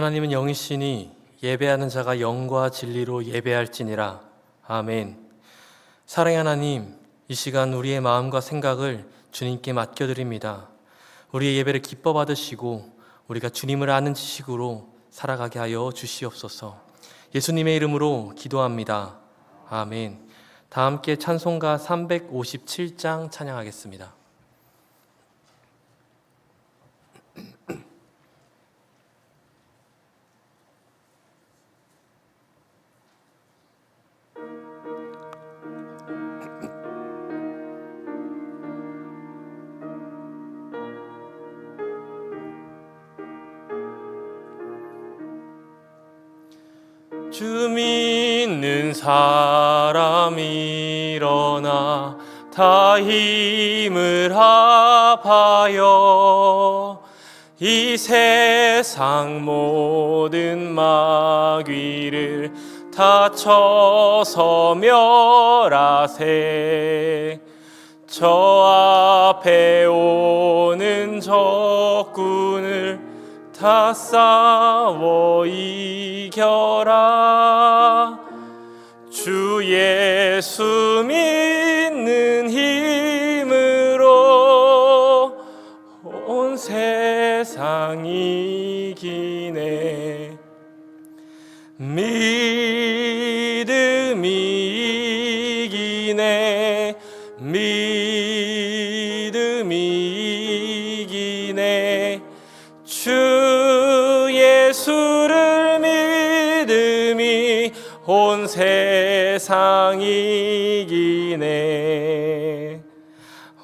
하나님은 영이시니 예배하는 자가 영과 진리로 예배할지니라. 아멘. 사랑의 하나님, 이 시간 우리의 마음과 생각을 주님께 맡겨드립니다. 우리의 예배를 기뻐 받으시고 우리가 주님을 아는 지식으로 살아가게 하여 주시옵소서. 예수님의 이름으로 기도합니다. 아멘. 다 함께 찬송가 357장 찬양하겠습니다. 이 세상 모든 마귀를 다 쳐서 멸하세. 저 앞에 오는 적군을 다 싸워 이겨라. 주 예수 믿 세상 이기네. 믿음이 이기네. 믿음이 이기네. 주 예수를 믿음이 온 세상 이 기네.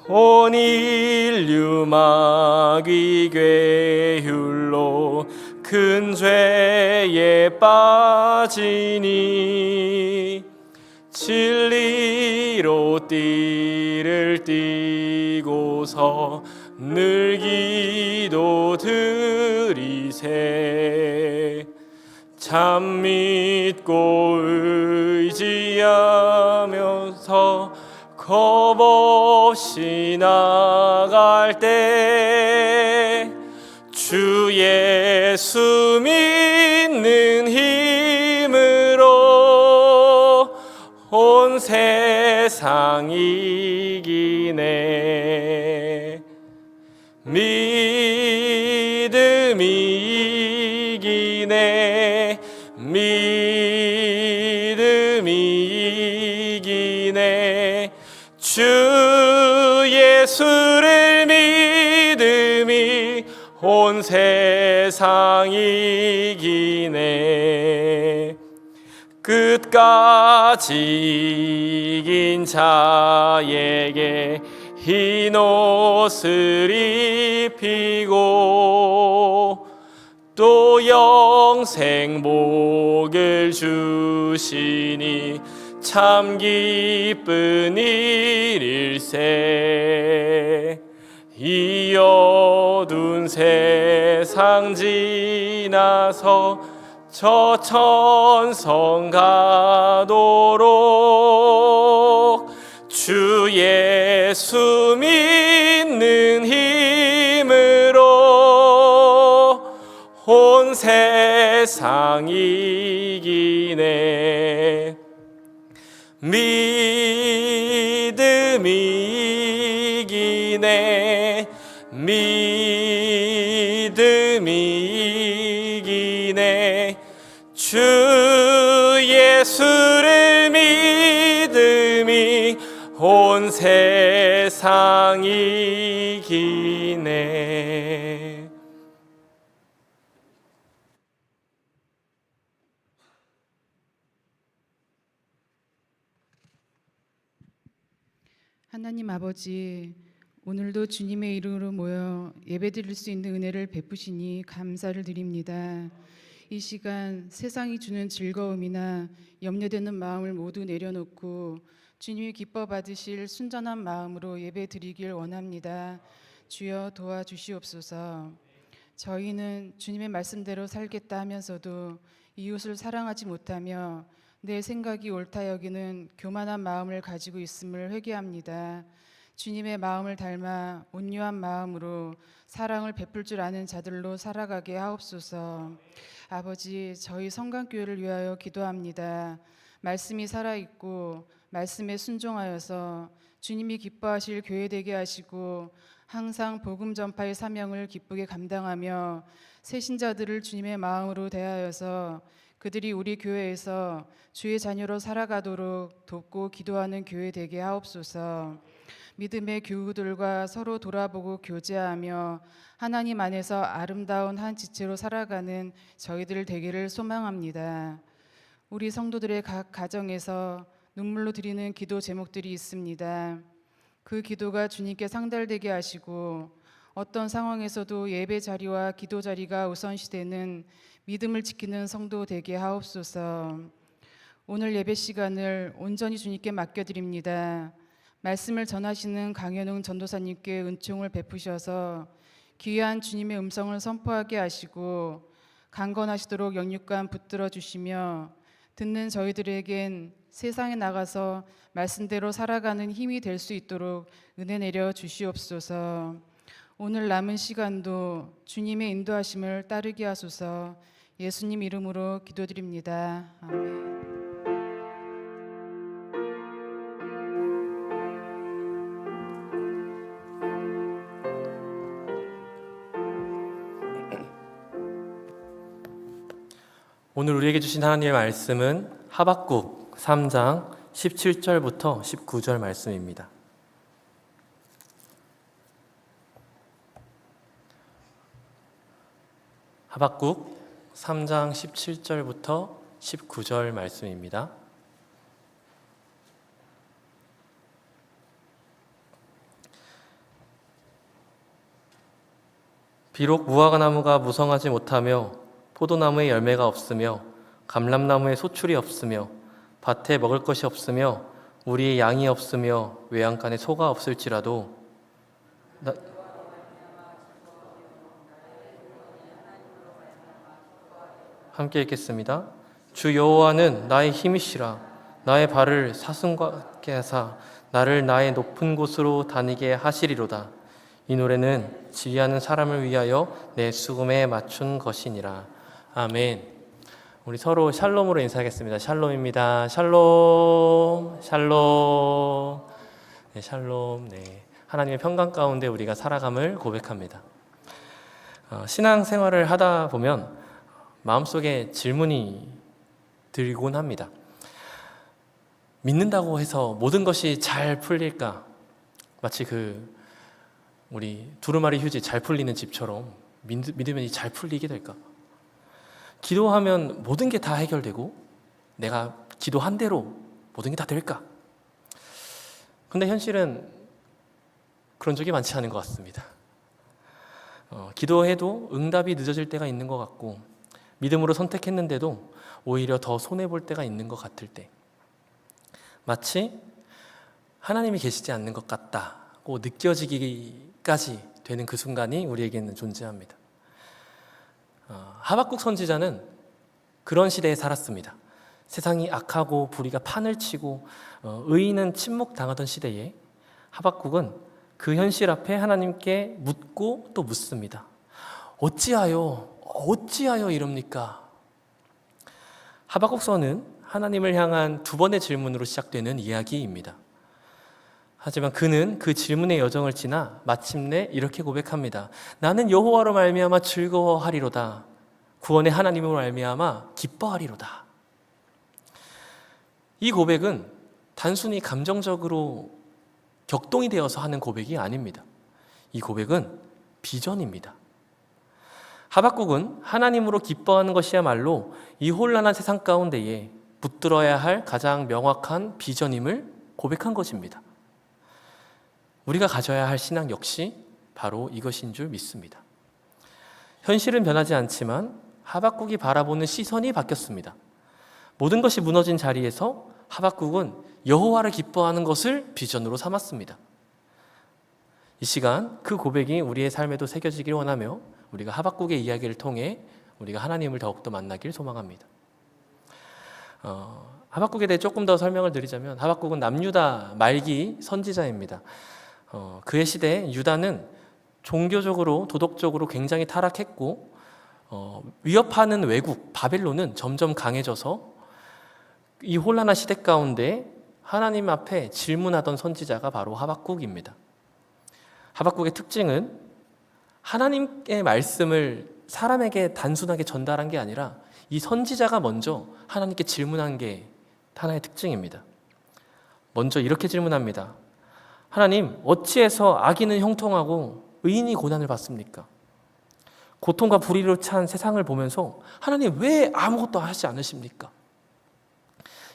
온 인류 마귀 괴 율로 큰 죄에 빠지니 진리로 띠를 띠고서 늘 기도 드리세. 참 믿고 의지하면서 겁 없이 나갈 예수 믿는 힘으로 온 세상 이기네. 믿음이 이기네. 믿음이 이기네. 주 믿음이 온 세상 이 기네. 끝까지 이긴 자에게 흰 옷을 입히고 또 영생 복을 주시니 참 기쁜 일일세 이 어두운 세상 지나서 저 천성 가도록 주 예수 믿는 힘으로 온 세상 이기네. 믿음이 온 세상 이 기네 하나님 아버지, 오늘도 주님의 이름으로 모여 예배드릴 수 있는 은혜를 베푸시니 감사를 드립니다. 이 시간 세상이 주는 즐거움이나 염려되는 마음을 모두 내려놓고 주님이 기뻐 받으실 순전한 마음으로 예배 드리길 원합니다. 주여 도와주시옵소서. 저희는 주님의 말씀대로 살겠다 하면서도 이웃을 사랑하지 못하며 내 생각이 옳다 여기는 교만한 마음을 가지고 있음을 회개합니다. 주님의 마음을 닮아 온유한 마음으로 사랑을 베풀 줄 아는 자들로 살아가게 하옵소서. 아버지, 저희 성강교회를 위하여 기도합니다. 말씀이 살아있고 말씀에 순종하여서 주님이 기뻐하실 교회 되게 하시고 항상 복음 전파의 사명을 기쁘게 감당하며 새 신자들을 주님의 마음으로 대하여서 그들이 우리 교회에서 주의 자녀로 살아가도록 돕고 기도하는 교회 되게 하옵소서. 믿음의 교우들과 서로 돌아보고 교제하며 하나님 안에서 아름다운 한 지체로 살아가는 저희들 되기를 소망합니다. 우리 성도들의 각 가정에서 눈물로 드리는 기도 제목들이 있습니다. 그 기도가 주님께 상달되게 하시고 어떤 상황에서도 예배 자리와 기도 자리가 우선시되는 믿음을 지키는 성도 되게 하옵소서. 오늘 예배 시간을 온전히 주님께 맡겨드립니다. 말씀을 전하시는 강현웅 전도사님께 은총을 베푸셔서 귀한 주님의 음성을 선포하게 하시고 강건하시도록 영육간 붙들어 주시며 듣는 저희들에겐 세상에 나가서 말씀대로 살아가는 힘이 될 수 있도록 은혜 내려 주시옵소서. 오늘 남은 시간도 주님의 인도하심을 따르게 하소서. 예수님 이름으로 기도드립니다. 아멘. 오늘 우리에게 주신 하나님의 말씀은 하박국 3장 17절부터 19절 말씀입니다. 하박국 3장 17절부터 19절 말씀입니다. 비록 무화과 나무가 무성하지 못하며 포도나무에 열매가 없으며 감람나무에 소출이 없으며 밭에 먹을 것이 없으며 우리의 양이 없으며 외양간에 소가 없을지라도 나- 함께 읽겠습니다. 주 여호와는 나의 힘이시라 나의 발을 사슴과 하사 나를 나의 높은 곳으로 다니게 하시리로다. 이 노래는 지휘하는 사람을 위하여 내 수금에 맞춘 것이니라. 아멘. 우리 서로 샬롬으로 인사하겠습니다. 샬롬입니다. 샬롬, 샬롬. 네, 샬롬. 네. 하나님의 평강 가운데 우리가 살아감을 고백합니다. 어, 신앙 생활을 하다 보면 마음속에 질문이 들곤 합니다. 믿는다고 해서 모든 것이 잘 풀릴까? 마치 그 우리 두루마리 휴지 잘 풀리는 집처럼 믿- 믿으면 잘 풀리게 될까? 기도하면 모든 게 다 해결되고 내가 기도한 대로 모든 게 다 될까? 근데 현실은 그런 적이 많지 않은 것 같습니다. 어, 기도해도 응답이 늦어질 때가 있는 것 같고 믿음으로 선택했는데도 오히려 더 손해 볼 때가 있는 것 같을 때 마치 하나님이 계시지 않는 것 같다고 느껴지기까지 되는 그 순간이 우리에게는 존재합니다. 어, 하박국 선지자는 그런 시대에 살았습니다. 세상이 악하고 불의가 판을 치고 어, 의인은 침묵당하던 시대에 하박국은 그 현실 앞에 하나님께 묻고 또 묻습니다. 어찌하여 어찌하여 이럽니까? 하박국서는 하나님을 향한 두 번의 질문으로 시작되는 이야기입니다. 하지만 그는 그 질문의 여정을 지나 마침내 이렇게 고백합니다. 나는 여호와로 말미암아 즐거워하리로다. 구원의 하나님으로 말미암아 기뻐하리로다. 이 고백은 단순히 감정적으로 격동이 되어서 하는 고백이 아닙니다. 이 고백은 비전입니다. 하박국은 하나님으로 기뻐하는 것이야말로 이 혼란한 세상 가운데에 붙들어야 할 가장 명확한 비전임을 고백한 것입니다. 우리가 가져야 할 신앙 역시 바로 이것인 줄 믿습니다. 현실은 변하지 않지만 하박국이 바라보는 시선이 바뀌었습니다. 모든 것이 무너진 자리에서 하박국은 여호와를 기뻐하는 것을 비전으로 삼았습니다. 이 시간 그 고백이 우리의 삶에도 새겨지길 원하며 우리가 하박국의 이야기를 통해 우리가 하나님을 더욱더 만나길 소망합니다. 어, 하박국에 대해 조금 더 설명을 드리자면 하박국은 남유다 말기 선지자입니다. 어, 그의 시대에 유다는 종교적으로 도덕적으로 굉장히 타락했고 어, 위협하는 외국 바벨론은 점점 강해져서 이 혼란한 시대 가운데 하나님 앞에 질문하던 선지자가 바로 하박국입니다. 하박국의 특징은 하나님의 말씀을 사람에게 단순하게 전달한 게 아니라 이 선지자가 먼저 하나님께 질문한 게 하나의 특징입니다. 먼저 이렇게 질문합니다. 하나님, 어찌해서 악인은 형통하고 의인이 고난을 받습니까? 고통과 불의로 찬 세상을 보면서 하나님 왜 아무것도 하지 않으십니까?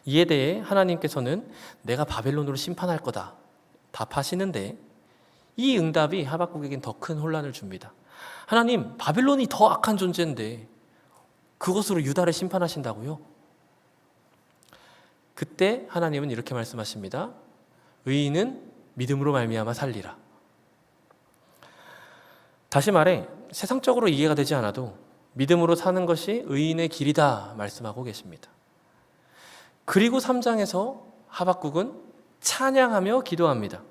이에 대해 하나님께서는 내가 바벨론으로 심판할 거다 답하시는데 이 응답이 하박국에겐 더 큰 혼란을 줍니다. 하나님, 바벨론이 더 악한 존재인데 그것으로 유다를 심판하신다고요? 그때 하나님은 이렇게 말씀하십니다. 의인은 믿음으로 말미암아 살리라. 다시 말해 세상적으로 이해가 되지 않아도 믿음으로 사는 것이 의인의 길이다 말씀하고 계십니다. 그리고 3장에서 하박국은 찬양하며 기도합니다.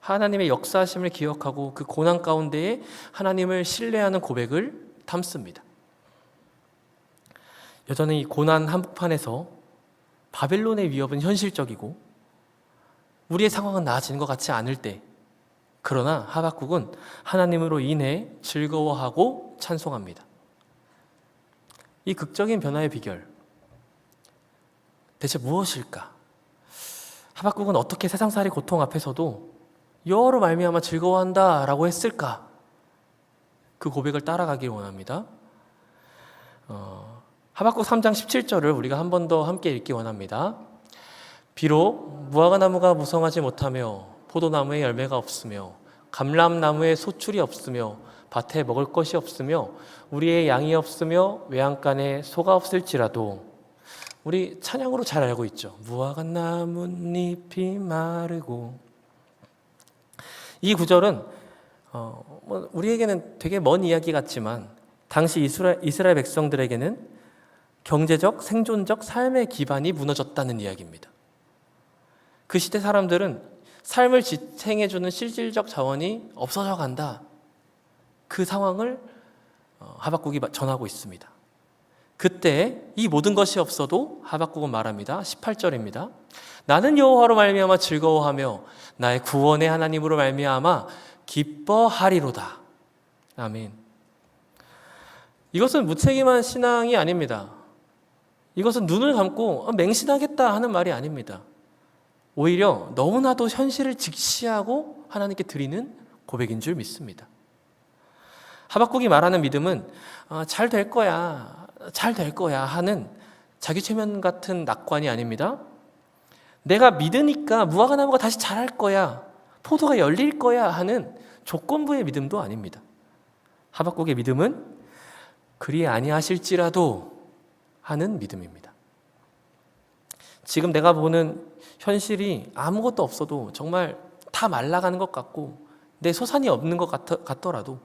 하나님의 역사하심을 기억하고 그 고난 가운데에 하나님을 신뢰하는 고백을 담습니다. 여전히 이 고난 한복판에서 바벨론의 위협은 현실적이고 우리의 상황은 나아지는 것 같지 않을 때 그러나 하박국은 하나님으로 인해 즐거워하고 찬송합니다. 이 극적인 변화의 비결 대체 무엇일까? 하박국은 어떻게 세상살이 고통 앞에서도 여호로 말미암아 즐거워한다라고 했을까? 그 고백을 따라가길 원합니다. 어, 하박국 3장 17절을 우리가 한 번 더 함께 읽기 원합니다. 비록 무화과 나무가 무성하지 못하며 포도나무에 열매가 없으며 감람나무에 소출이 없으며 밭에 먹을 것이 없으며 우리의 양이 없으며 외양간에 소가 없을지라도 우리 찬양으로 잘 알고 있죠. 무화과 나뭇잎이 마르고 이 구절은 어, 뭐 우리에게는 되게 먼 이야기 같지만 당시 이스라엘, 이스라엘 백성들에게는 경제적 생존적 삶의 기반이 무너졌다는 이야기입니다. 그 시대 사람들은 삶을 지탱해주는 실질적 자원이 없어져 간다. 그 상황을 어, 하박국이 전하고 있습니다. 그때 이 모든 것이 없어도 하박국은 말합니다. 18절입니다. 나는 여호와로 말미암아 즐거워하며 나의 구원의 하나님으로 말미암아 기뻐하리로다. 아멘. 이것은 무책임한 신앙이 아닙니다. 이것은 눈을 감고 맹신하겠다 하는 말이 아닙니다. 오히려 너무나도 현실을 직시하고 하나님께 드리는 고백인 줄 믿습니다. 하박국이 말하는 믿음은 아, 잘될 거야, 잘 될 거야 하는 자기 최면 같은 낙관이 아닙니다. 내가 믿으니까 무화과 나무가 다시 자랄 거야, 포도가 열릴 거야 하는 조건부의 믿음도 아닙니다. 하박국의 믿음은 그리 아니하실지라도 하는 믿음입니다. 지금 내가 보는 현실이 아무것도 없어도 정말 다 말라가는 것 같고 내 소산이 없는 것 같, 더라도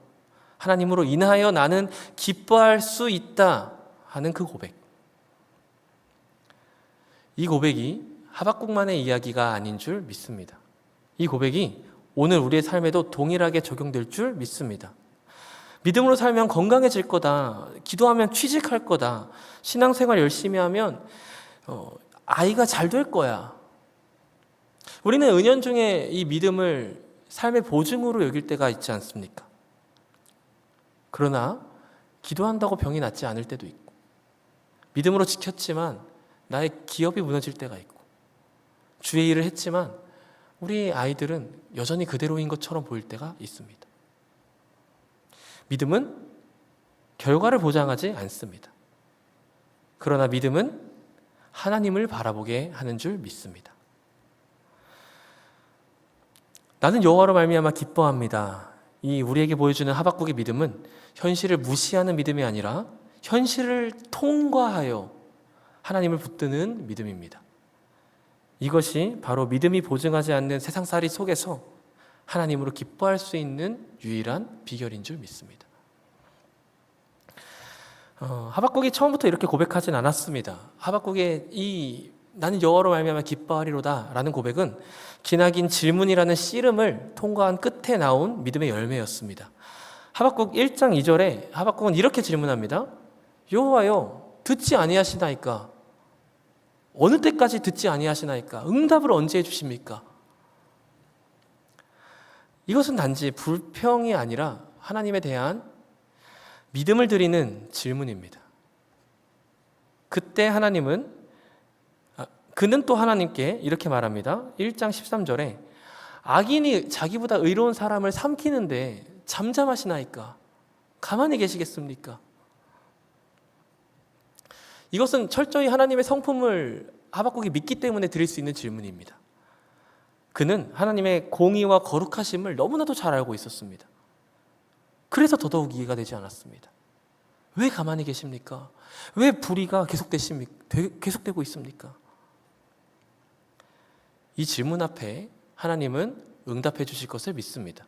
하나님으로 인하여 나는 기뻐할 수 있다 하는 그 고백. 이 고백이 하박국만의 이야기가 아닌 줄 믿습니다. 이 고백이 오늘 우리의 삶에도 동일하게 적용될 줄 믿습니다. 믿음으로 살면 건강해질 거다. 기도하면 취직할 거다. 신앙생활 열심히 하면 어, 아이가 잘 될 거야. 우리는 은연중에 이 믿음을 삶의 보증으로 여길 때가 있지 않습니까? 그러나 기도한다고 병이 낫지 않을 때도 있고 믿음으로 지켰지만 나의 기업이 무너질 때가 있고 주의 일을 했지만 우리 아이들은 여전히 그대로인 것처럼 보일 때가 있습니다. 믿음은 결과를 보장하지 않습니다. 그러나 믿음은 하나님을 바라보게 하는 줄 믿습니다. 나는 여호와로 말미암아 기뻐합니다. 이 우리에게 보여주는 하박국의 믿음은 현실을 무시하는 믿음이 아니라 현실을 통과하여 하나님을 붙드는 믿음입니다. 이것이 바로 믿음이 보증하지 않는 세상살이 속에서 하나님으로 기뻐할 수 있는 유일한 비결인 줄 믿습니다. 어, 하박국이 처음부터 이렇게 고백하진 않았습니다. 하박국의 이 나는 여호와로 말미암아 기뻐하리로다라는 고백은 기나긴 질문이라는 씨름을 통과한 끝에 나온 믿음의 열매였습니다. 하박국 1장 2절에 하박국은 이렇게 질문합니다. 여호와여 듣지 아니하시나이까? 어느 때까지 듣지 아니하시나이까? 응답을 언제 해 주십니까? 이것은 단지 불평이 아니라 하나님에 대한 믿음을 드리는 질문입니다. 그때 하나님은 아, 그는 또 하나님께 이렇게 말합니다. 1장 13절에 악인이 자기보다 의로운 사람을 삼키는데 잠잠하시나이까? 가만히 계시겠습니까? 이것은 철저히 하나님의 성품을 하박국이 믿기 때문에 드릴 수 있는 질문입니다. 그는 하나님의 공의와 거룩하심을 너무나도 잘 알고 있었습니다. 그래서 더더욱 이해가 되지 않았습니다. 왜 가만히 계십니까? 왜 불의가 계속되십니까? 되- 계속되고 있습니까? 이 질문 앞에 하나님은 응답해 주실 것을 믿습니다.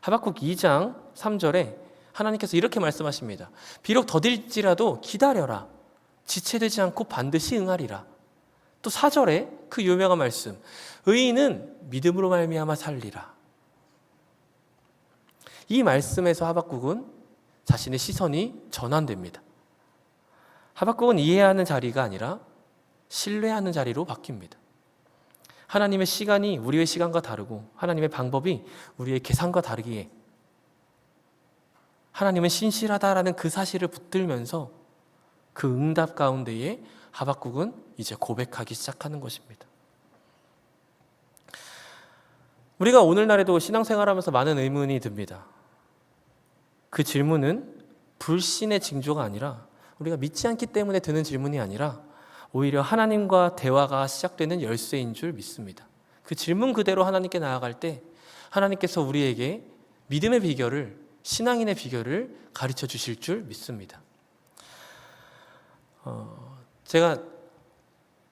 하박국 2장 3절에 하나님께서 이렇게 말씀하십니다. 비록 더딜지라도 기다려라. 지체되지 않고 반드시 응하리라. 또 4절에 그 유명한 말씀. 의인은 믿음으로 말미암아 살리라. 이 말씀에서 하박국은 자신의 시선이 전환됩니다. 하박국은 이해하는 자리가 아니라 신뢰하는 자리로 바뀝니다. 하나님의 시간이 우리의 시간과 다르고 하나님의 방법이 우리의 계산과 다르기에 하나님은 신실하다라는 그 사실을 붙들면서 그 응답 가운데에 하박국은 이제 고백하기 시작하는 것입니다. 우리가 오늘날에도 신앙생활하면서 많은 의문이 듭니다. 그 질문은 불신의 징조가 아니라 우리가 믿지 않기 때문에 드는 질문이 아니라 오히려 하나님과 대화가 시작되는 열쇠인 줄 믿습니다. 그 질문 그대로 하나님께 나아갈 때 하나님께서 우리에게 믿음의 비결을 신앙인의 비결을 가르쳐 주실 줄 믿습니다. 어, 제가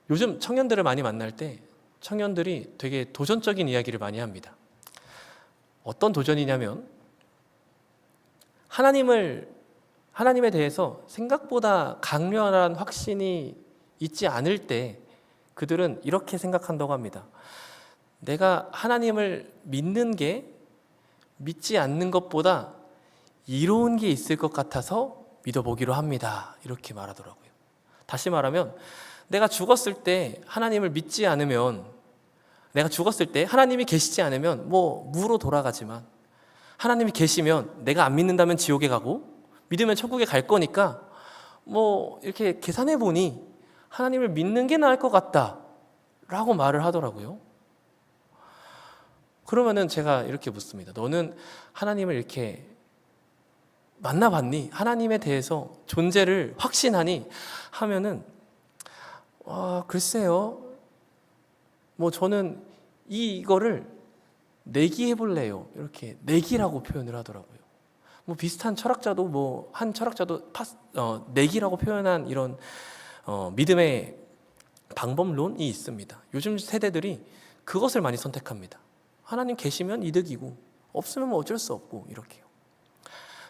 요즘 청년들을 많이 만날 때 청년들이 되게 도전적인 이야기를 많이 합니다. 어떤 도전이냐면 하나님을 하나님에 대해서 생각보다 강렬한 확신이 있지 않을 때 그들은 이렇게 생각한다고 합니다. 내가 하나님을 믿는 게 믿지 않는 것보다 이로운 게 있을 것 같아서 믿어보기로 합니다. 이렇게 말하더라고요. 다시 말하면 내가 죽었을 때 하나님을 믿지 않으면 내가 죽었을 때 하나님이 계시지 않으면 뭐 무로 돌아가지만 하나님이 계시면 내가 안 믿는다면 지옥에 가고 믿으면 천국에 갈 거니까 뭐 이렇게 계산해 보니 하나님을 믿는 게 나을 것 같다 라고 말을 하더라고요. 그러면은 제가 이렇게 묻습니다. 너는 하나님을 이렇게 만나봤니? 하나님에 대해서 존재를 확신하니? 하면은 아, 글쎄요. 뭐 저는 이거를 내기해 볼래요. 이렇게 내기라고 표현을 하더라고요. 뭐 비슷한 철학자도 뭐 한 철학자도 파, 어, 내기라고 표현한 이런 어, 믿음의 방법론이 있습니다. 요즘 세대들이 그것을 많이 선택합니다. 하나님 계시면 이득이고 없으면 뭐 어쩔 수 없고 이렇게요.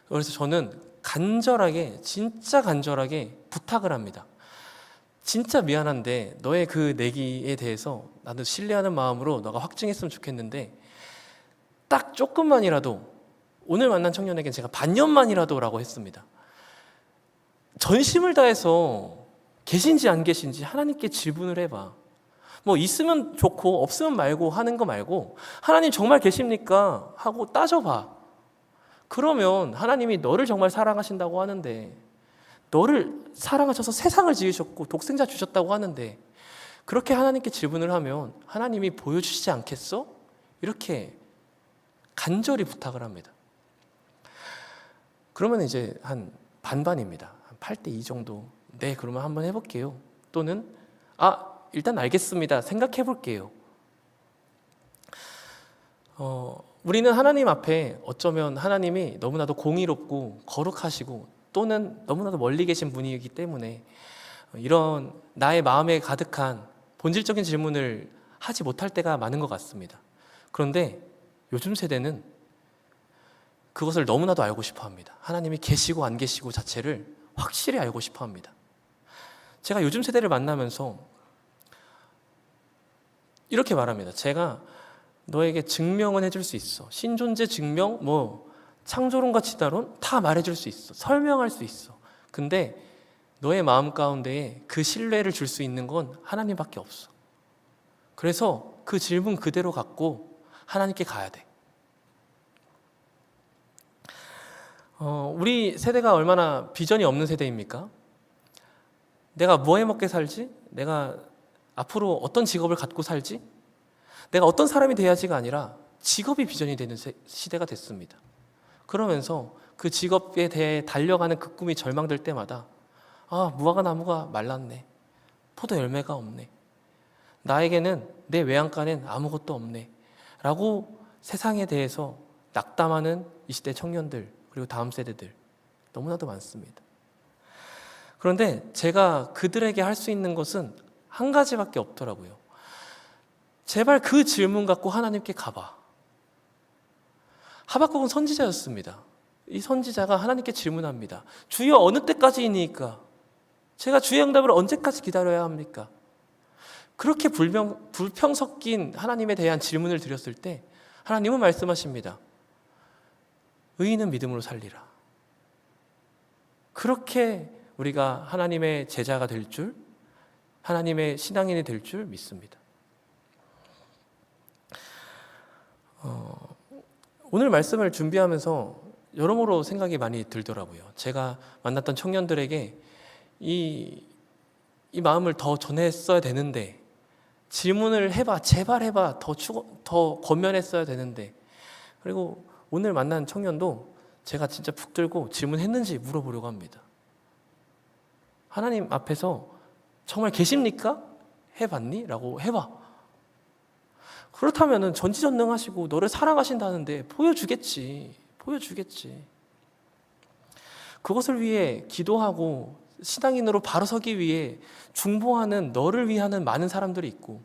그래서 저는 간절하게 진짜 간절하게 부탁을 합니다. 진짜 미안한데 너의 그 내기에 대해서 나도 신뢰하는 마음으로 너가 확증했으면 좋겠는데 딱 조금만이라도 오늘 만난 청년에게 제가 반년만이라도라고 했습니다. 전심을 다해서 계신지 안 계신지 하나님께 질문을 해봐. 뭐 있으면 좋고 없으면 말고 하는 거 말고 하나님 정말 계십니까? 하고 따져봐. 그러면 하나님이 너를 정말 사랑하신다고 하는데 너를 사랑하셔서 세상을 지으셨고 독생자 주셨다고 하는데 그렇게 하나님께 질문을 하면 하나님이 보여주시지 않겠어? 이렇게 간절히 부탁을 합니다. 그러면 이제 한 반반입니다. 한 8대 2 정도. 네, 그러면 한번 해볼게요. 또는 아, 일단 알겠습니다. 생각해 볼게요. 어, 우리는 하나님 앞에 어쩌면 하나님이 너무나도 공의롭고 거룩하시고 또는 너무나도 멀리 계신 분이기 때문에 이런 나의 마음에 가득한 본질적인 질문을 하지 못할 때가 많은 것 같습니다. 그런데 요즘 세대는 그것을 너무나도 알고 싶어 합니다. 하나님이 계시고 안 계시고 자체를 확실히 알고 싶어 합니다. 제가 요즘 세대를 만나면서 이렇게 말합니다. 제가 너에게 증명은 해줄 수 있어. 신존재 증명, 뭐 창조론과 치다론 다 말해줄 수 있어. 설명할 수 있어. 근데 너의 마음 가운데에 그 신뢰를 줄 수 있는 건 하나님밖에 없어. 그래서 그 질문 그대로 갖고 하나님께 가야 돼. 어, 우리 세대가 얼마나 비전이 없는 세대입니까? 내가 뭐 해 먹게 살지? 내가 앞으로 어떤 직업을 갖고 살지? 내가 어떤 사람이 돼야지가 아니라 직업이 비전이 되는 세- 시대가 됐습니다. 그러면서 그 직업에 대해 달려가는 그 꿈이 절망될 때마다 아, 무화과 나무가 말랐네. 포도 열매가 없네. 나에게는 내 외양간엔 아무것도 없네. 라고 세상에 대해서 낙담하는 이 시대 청년들, 그리고 다음 세대들 너무나도 많습니다. 그런데 제가 그들에게 할 수 있는 것은 한 가지밖에 없더라고요. 제발 그 질문 갖고 하나님께 가봐. 하박국은 선지자였습니다. 이 선지자가 하나님께 질문합니다. 주여 어느 때까지이니까? 제가 주의 응답을 언제까지 기다려야 합니까? 그렇게 불명, 불평 섞인 하나님에 대한 질문을 드렸을 때 하나님은 말씀하십니다. 의인은 믿음으로 살리라. 그렇게 우리가 하나님의 제자가 될 줄, 하나님의 신앙인이 될 줄 믿습니다. 어, 오늘 말씀을 준비하면서 여러모로 생각이 많이 들더라고요. 제가 만났던 청년들에게 이, 이 마음을 더 전했어야 되는데, 질문을 해봐, 제발 해봐, 더, 추, 더 권면했어야 되는데, 그리고 오늘 만난 청년도 제가 진짜 푹 들고 질문했는지 물어보려고 합니다. 하나님 앞에서 정말 계십니까? 해봤니? 라고 해봐. 그렇다면 전지전능하시고 너를 사랑하신다는데 보여주겠지. 보여주겠지. 그것을 위해 기도하고 신앙인으로 바로 서기 위해 중보하는 너를 위하는 많은 사람들이 있고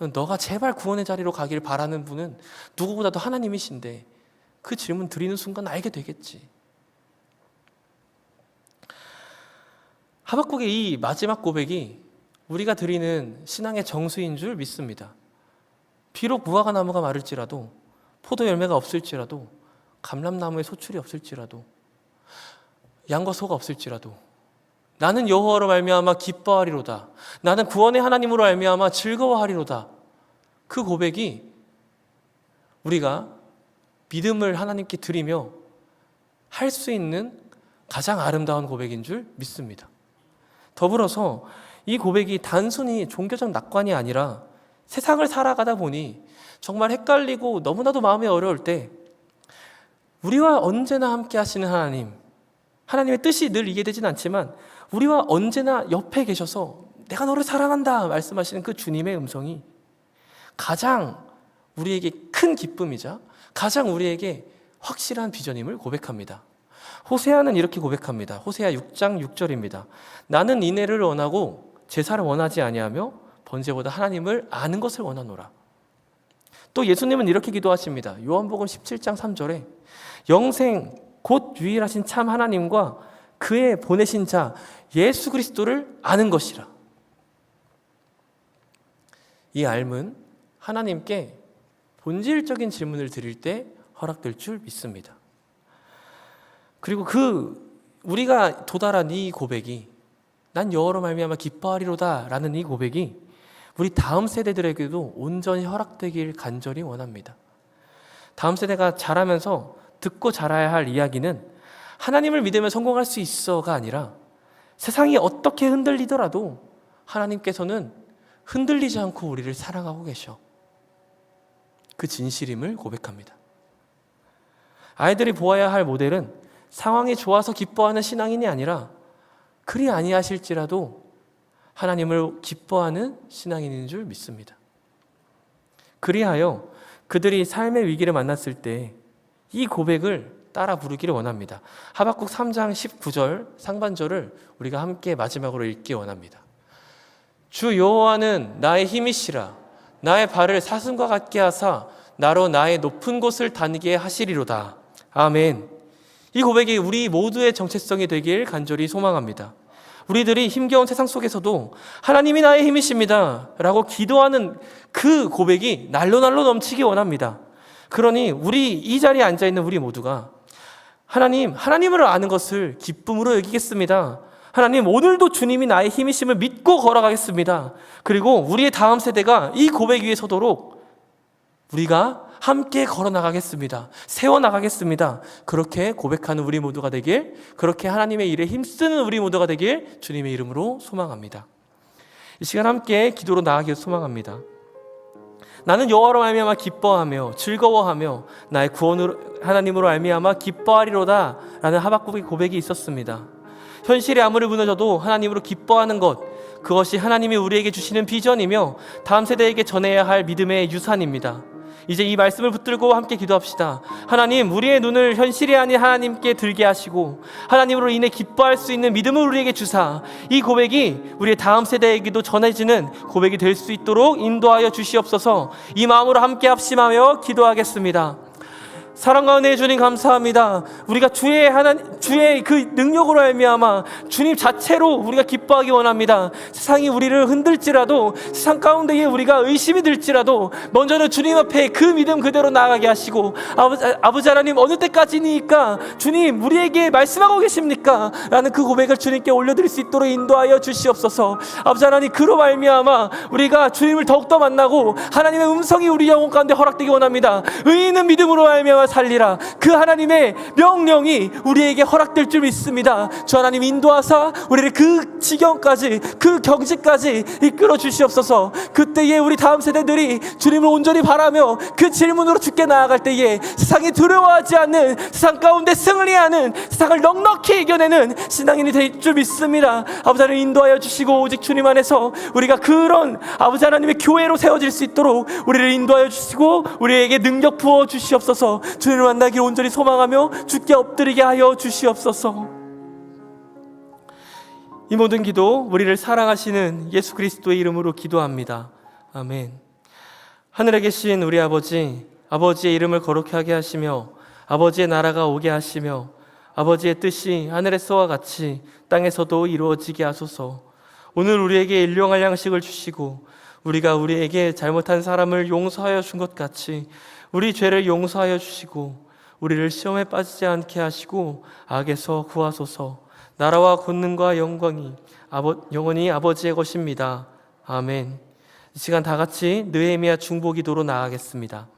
너가 제발 구원의 자리로 가길 바라는 분은 누구보다도 하나님이신데 그 질문 드리는 순간 알게 되겠지. 하박국의 이 마지막 고백이 우리가 드리는 신앙의 정수인 줄 믿습니다. 비록 무화과 나무가 마를지라도 포도 열매가 없을지라도 감람나무에 소출이 없을지라도 양과 소가 없을지라도 나는 여호와로 말미암아 기뻐하리로다. 나는 구원의 하나님으로 말미암아 즐거워하리로다. 그 고백이 우리가 믿음을 하나님께 드리며 할 수 있는 가장 아름다운 고백인 줄 믿습니다. 더불어서 이 고백이 단순히 종교적 낙관이 아니라 세상을 살아가다 보니 정말 헷갈리고 너무나도 마음이 어려울 때 우리와 언제나 함께 하시는 하나님, 하나님의 뜻이 늘 이해되진 않지만 우리와 언제나 옆에 계셔서 내가 너를 사랑한다 말씀하시는 그 주님의 음성이 가장 우리에게 큰 기쁨이자 가장 우리에게 확실한 비전임을 고백합니다. 호세아는 이렇게 고백합니다. 호세아 6장 6절입니다. 나는 인애를 원하고 제사를 원하지 아니하며 번제보다 하나님을 아는 것을 원하노라. 또 예수님은 이렇게 기도하십니다. 요한복음 17장 3절에 영생 곧 유일하신 참 하나님과 그의 보내신 자 예수 그리스도를 아는 것이라. 이 알문 하나님께 본질적인 질문을 드릴 때 허락될 줄 믿습니다. 그리고 그 우리가 도달한 이 고백이 난 여호로 말미암아 기뻐하리로다라는 이 고백이 우리 다음 세대들에게도 온전히 허락되길 간절히 원합니다. 다음 세대가 자라면서 듣고 자라야 할 이야기는 하나님을 믿으면 성공할 수 있어가 아니라 세상이 어떻게 흔들리더라도 하나님께서는 흔들리지 않고 우리를 사랑하고 계셔. 그 진실임을 고백합니다. 아이들이 보아야 할 모델은 상황이 좋아서 기뻐하는 신앙인이 아니라 그리 아니하실지라도 하나님을 기뻐하는 신앙인인 줄 믿습니다. 그리하여 그들이 삶의 위기를 만났을 때 이 고백을 따라 부르기를 원합니다. 하박국 3장 19절 상반절을 우리가 함께 마지막으로 읽기 원합니다. 주 여호와는 나의 힘이시라 나의 발을 사슴과 같게 하사 나로 나의 높은 곳을 다니게 하시리로다. 아멘. 이 고백이 우리 모두의 정체성이 되길 간절히 소망합니다. 우리들이 힘겨운 세상 속에서도 하나님이 나의 힘이십니다. 라고 기도하는 그 고백이 날로 날로 넘치기 원합니다. 그러니 우리 이 자리에 앉아 있는 우리 모두가 하나님, 하나님을 아는 것을 기쁨으로 여기겠습니다. 하나님, 오늘도 주님이 나의 힘이심을 믿고 걸어가겠습니다. 그리고 우리의 다음 세대가 이 고백 위에 서도록 우리가 함께 걸어 나가겠습니다. 세워 나가겠습니다. 그렇게 고백하는 우리 모두가 되길, 그렇게 하나님의 일에 힘쓰는 우리 모두가 되길 주님의 이름으로 소망합니다. 이 시간 함께 기도로 나아가길 소망합니다. 나는 여호와로 말미암아 기뻐하며 즐거워하며 나의 구원으로 하나님으로 말미암아 기뻐하리로다라는 하박국의 고백이 있었습니다. 현실이 아무리 무너져도 하나님으로 기뻐하는 것 그것이 하나님이 우리에게 주시는 비전이며 다음 세대에게 전해야 할 믿음의 유산입니다. 이제 이 말씀을 붙들고 함께 기도합시다. 하나님, 우리의 눈을 현실이 아닌 하나님께 들게 하시고 하나님으로 인해 기뻐할 수 있는 믿음을 우리에게 주사 이 고백이 우리의 다음 세대에게도 전해지는 고백이 될 수 있도록 인도하여 주시옵소서. 이 마음으로 함께 합심하며 기도하겠습니다. 사랑과 은혜의 주님 감사합니다. 우리가 주의 하나 주의 그 능력으로 말미암아 주님 자체로 우리가 기뻐하기 원합니다. 세상이 우리를 흔들지라도 세상 가운데에 우리가 의심이 들지라도 먼저는 주님 앞에 그 믿음 그대로 나아가게 하시고 아버지, 아버지 하나님 어느 때까지니까 주님 우리에게 말씀하고 계십니까? 라는 그 고백을 주님께 올려드릴 수 있도록 인도하여 주시옵소서. 아버지 하나님 그로 말미암아 우리가 주님을 더욱더 만나고 하나님의 음성이 우리 영혼 가운데 허락되기 원합니다. 의인은 믿음으로 말미암아 살리라. 그 하나님의 명령이 우리에게 허락될 줄 믿습니다. 주 하나님 인도하사 우리를 그 지경까지 그 경지까지 이끌어 주시옵소서. 그때에 우리 다음 세대들이 주님을 온전히 바라며 그 질문으로 죽게 나아갈 때에 세상이 두려워하지 않는 세상 가운데 승리하는 세상을 넉넉히 이겨내는 신앙인이 될 줄 믿습니다. 아버지 하나님 인도하여 주시고 오직 주님 안에서 우리가 그런 아버지 하나님의 교회로 세워질 수 있도록 우리를 인도하여 주시고 우리에게 능력 부어 주시옵소서. 주님을 만나길 온전히 소망하며 주께 엎드리게 하여 주시옵소서. 이 모든 기도 우리를 사랑하시는 예수 그리스도의 이름으로 기도합니다. 아멘. 하늘에 계신 우리 아버지, 아버지의 이름을 거룩히 하게 하시며 아버지의 나라가 오게 하시며 아버지의 뜻이 하늘에서와 같이 땅에서도 이루어지게 하소서. 오늘 우리에게 일용할 양식을 주시고 우리가 우리에게 잘못한 사람을 용서하여 준 것 같이 우리 죄를 용서하여 주시고 우리를 시험에 빠지지 않게 하시고 악에서 구하소서. 나라와 권능과 영광이 아버, 영원히 아버지의 것입니다. 아멘. 이 시간 다 같이 느헤미야 중보기도로 나아가겠습니다.